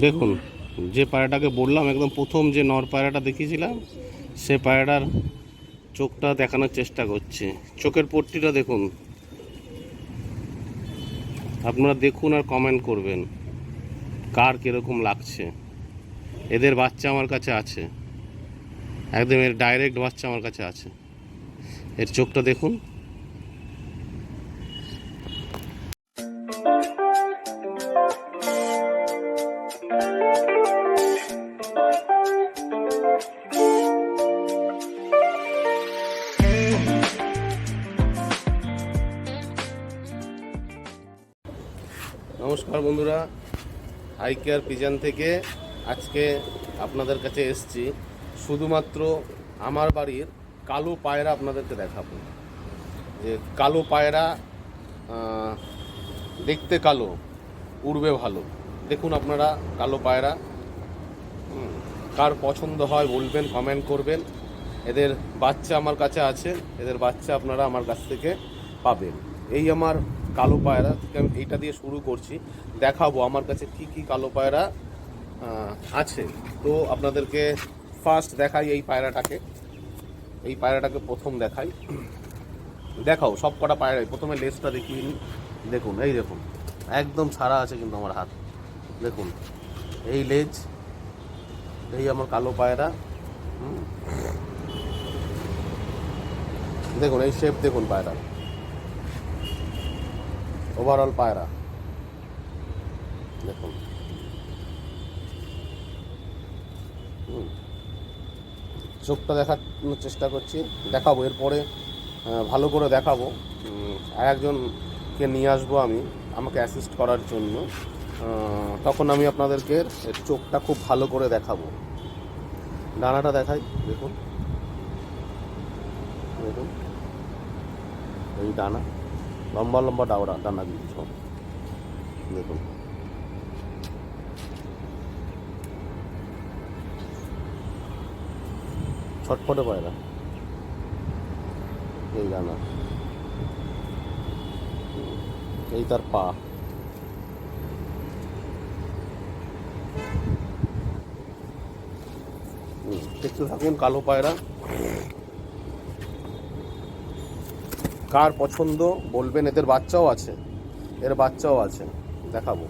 দেখুন, যে পায়রাটাকে বললাম, একদম প্রথম যে নর পায়রাটা দেখিয়েছিলাম, সে পায়রাটার চোখটা দেখানোর চেষ্টা করছে। চোখের পট্টিটা দেখুন। আপনারা দেখুন আর কমেন্ট করবেন, কার কীরকম লাগছে। এদের বাচ্চা আমার কাছে আছে। একদম এর ডাইরেক্ট বাচ্চা আমার কাছে আছে। এর চোখটা দেখুন। আই কেয়ার পিজান থেকে আজকে আপনাদের কাছে এসছি। শুধুমাত্র আমার বাড়ির কালো পায়রা আপনাদেরকে দেখাবো। যে কালো পায়রা দেখতে কালো, উড়বে ভালো। দেখুন আপনারা কালো পায়রা। কার পছন্দ হয় বলবেন কমেন্ট করবেন। এদের বাচ্চা আমার কাছে আছে, এদের বাচ্চা আপনারা আমার কাছ থেকে পাবেন। এই আমার কালো পায়রা আমি এইটা দিয়ে শুরু করছি। দেখাবো আমার কাছে কি কি কালো পায়রা আছে। তো আপনাদেরকে ফার্স্ট দেখাই এই পায়রাটাকে। এই পায়রাটাকে প্রথম দেখাই। দেখাও, সব কটা পায়রাই। প্রথমে লেজটা দেখিয়ে নিই। দেখুন, এই দেখুন, একদম ছাড়া আছে কিন্তু আমার হাত। দেখুন, এই লেজ, এই আমার কালো পায়রা দেখুন, এই শেপ দেখুন পায়রা ওভারঅল পায়রা। দেখুন। চোখটা দেখানোর চেষ্টা করছি। দেখাবো। এরপরে ভালো করে দেখাবো। আর একজনকে নিয়ে আসব আমি, আমাকে অ্যাসিস্ট করার জন্য। তখন আমি আপনাদেরকে চোখটা খুব ভালো করে দেখাবো। ডানাটা দেখাই। দেখুন। দেখুন। এই ডানা। লম্বা লম্বা ডাওড়া ডানা কিন্তু সব দেখুন। ছটফটে পায়রা এই ডানা এই তার পা। দেখতে থাকুন, কালো পায়রা। কার পছন্দ বলবেন? এদের বাচ্চাও আছে। এর বাচ্চাও আছে। দেখাবো।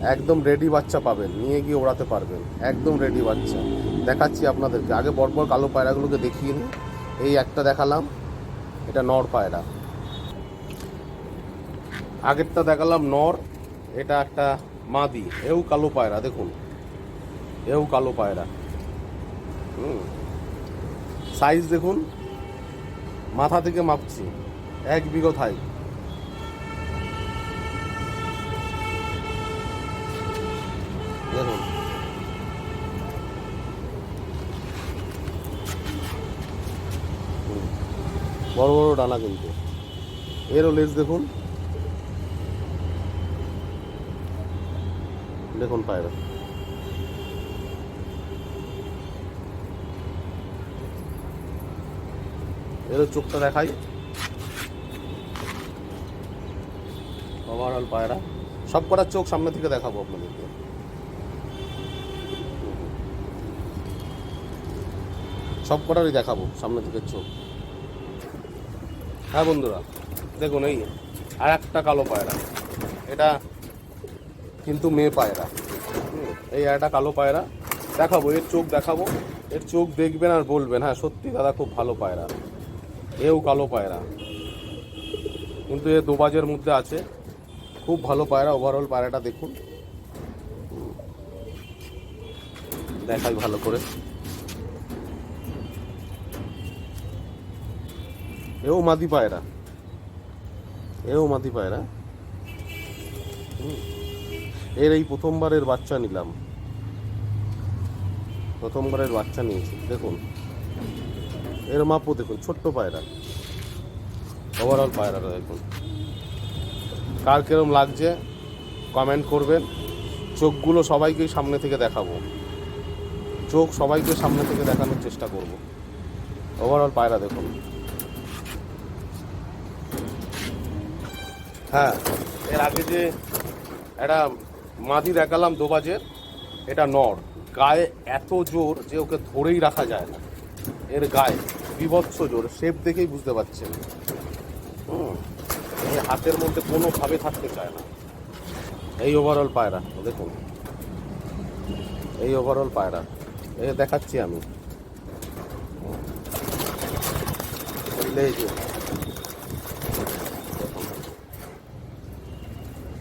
একদম রেডি বাচ্চা পাবেন। নিয়ে গিয়ে ওড়াতে পারবেন। একদম রেডি বাচ্চা। দেখাচ্ছি আপনাদেরকে। আগে পরপর কালো পায়রাগুলোকে দেখিয়ে নিই এই একটা দেখালাম। এটা নর পায়রা। আগেরটা দেখালাম নর। এটা একটা মাদি। এও কালো পায়রা, দেখুন। এও কালো পায়রা। হুম। সাইজ দেখুন। মাথা থেকে মাপছি। এক হাই দেখুন। বড় বড় ডানা কিন্তু। এরও লেজ দেখুন। দেখুন পায়রা। এরও চোখটা দেখাই। ওভারঅল পায়রা। সব কটার চোখ সামনে থেকে দেখাবো আপনাদেরকে। সব কটারই দেখাবো সামনে থেকে চোখ। হ্যাঁ বন্ধুরা, দেখুন এই আর একটা কালো পায়রা। এটা কিন্তু মেয়ে পায়রা। এই একটা কালো পায়রা। দেখাবো, এর চোখ দেখাবো। এর চোখ দেখবেন আর বলবেন হ্যাঁ সত্যি দাদা, খুব ভালো পায়রা। এও কালো পায়রা। কিন্তু এ দোবাজের মধ্যে আছে। খুব ভালো পায়রা ওভারঅল পায়রাটা দেখুন। দেখাই ভালো করে। এও মাদি পায়রা। এও মাদি পায়রা। এর এই প্রথমবারের বাচ্চা নিলাম। প্রথমবারের বাচ্চা নিয়েছি, দেখুন। এর মাপও দেখুন, ছোট্ট পায়রা। ওভারঅল পায়রাটা দেখুন। কার কিরম লাগছে কমেন্ট করবেন। চোখগুলো সবাইকেই সামনে থেকে দেখাবো। চোখ সবাইকে সামনে থেকে দেখানোর চেষ্টা করব। ওভারঅল পায়রা দেখুন। হ্যাঁ এর আগে যে একটা মাদি দেখালাম দোবাজের এটা নর। গায়ে এত জোর যে ওকে ধরেই রাখা যায় না। এর গায়ে বিভৎস জোর শেপ দেখেই বুঝতে পারছেন। হুম, এই হাতের মধ্যে কোনোভাবে থাকতে চায় না। এই ওভারঅল পায়রা, দেখুন। এই ওভারঅল পায়রা। এ দেখাচ্ছি আমি।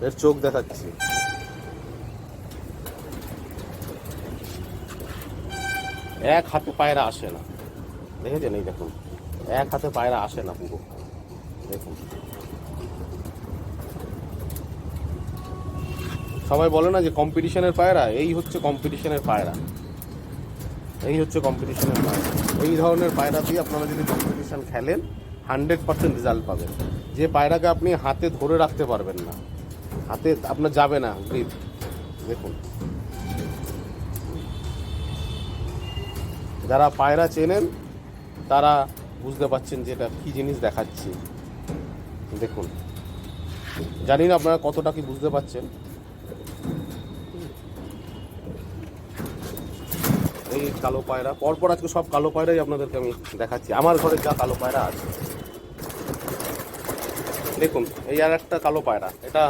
এর চোখ দেখাচ্ছি। এক হাতে পায়রা আসে না। দেখেছেন? এই দেখুন। এক হাতে পায়রা আসে না পুরো। দেখুন। সবাই বলে না যে কম্পিটিশনের পায়রা, এই হচ্ছে কম্পিটিশনের পায়রা। এই হচ্ছে কম্পিটিশনের পায়রা। এই ধরনের পায়রা দিয়ে আপনারা যদি কম্পিটিশন খেলেন হান্ড্রেড পার্সেন্ট রেজাল্ট পাবেন। যে পায়রাকে আপনি হাতে ধরে রাখতে পারবেন না, হাতে আপনার যাবে না গ্রিপ দেখুন। যারা পায়রা চেনেন, তারা বুঝতে পারছেন যে এটা কী জিনিস দেখাচ্ছি। দেখুন। জানি না আপনারা কতটা কি বুঝতে পারছেন। এই কালো পায়রা। পরপর আজকে সব কালো পায়রাই আপনাদেরকে আমি দেখাচ্ছি। আমার ঘরে যা কালো পায়রা আছে। দেখুন, এই আর একটা কালো পায়রা। এটা,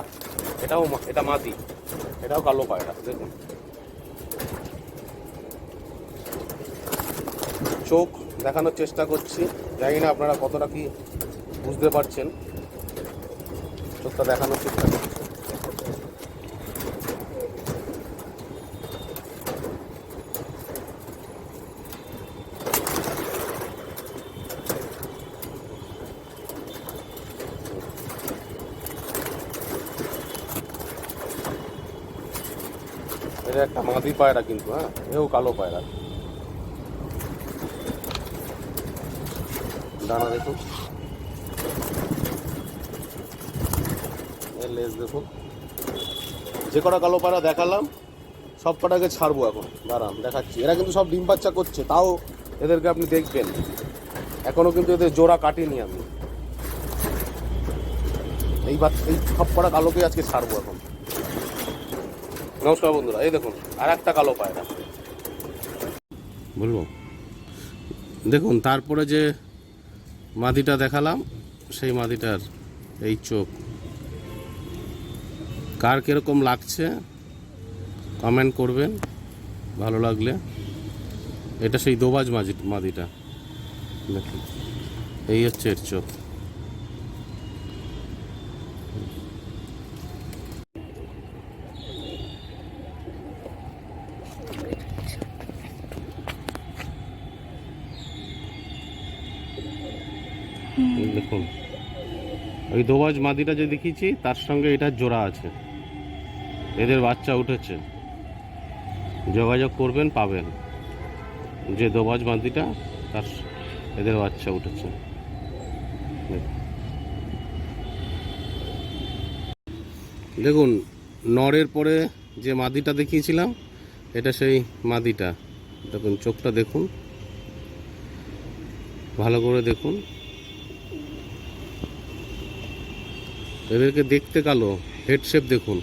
এটাও এটা মাদি এটাও কালো পায়রা, দেখুন। চোখ দেখানোর চেষ্টা করছি। জানি না আপনারা কতটা কি বুঝতে পারছেন। চোখটা দেখানোর চেষ্টা করছি। এটা একটা মাদি পায়রা কিন্তু হ্যাঁ? এও কালো পায়রা। দানা দেখুন লেজ দেখুন যে কটা কালো পায়রা দেখালাম, সব কটাকে ছাড়বো এখন। দাঁড়ান, দেখাচ্ছি। এরা কিন্তু সব ডিম বাচ্চা করছে, তাও এদেরকে আপনি দেখবেন। এখনও কিন্তু এদের জোড়া কাটিনি আমি। এই বাচ্চা, এই সব কটা কালোকে আজকে ছাড়বো এখন। নমস্কার বন্ধুরা, এই দেখুন আর একটা কালো পায়রা। বলব? দেখুন, তারপরে যে মাদিটা দেখালাম, সেই মাদিটার এই চোখ। কার কীরকম লাগছে কমেন্ট করবেন, ভালো লাগলে। এটা সেই দোবাজ মাঝি, মাদিটা। দেখুন, এই হচ্ছে এর চোখ। দেখুন। ওই দোবাজ মাদিটা যে দেখিয়েছি, তার সঙ্গে এটা জোড়া আছে। এদের বাচ্চা উঠেছে। যোগাযোগ করবেন, পাবেন। যে দোবাজ মাদিটা, তার এদের বাচ্চা উঠেছে। দেখুন নরের পরে যে মাদিটা দেখিয়েছিলাম, এটা সেই মাদিটা। দেখুন, চোখটা দেখুন। ভালো করে দেখুন। এদেরকে দেখতে কালো। হেডশেপ দেখুন।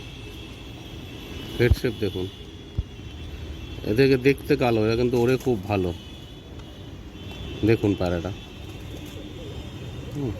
হেডশেপ দেখুন। এদেরকে দেখতে কালো, এরা কিন্তু ওরে খুব ভালো। দেখুন পায়রাটা। হুম।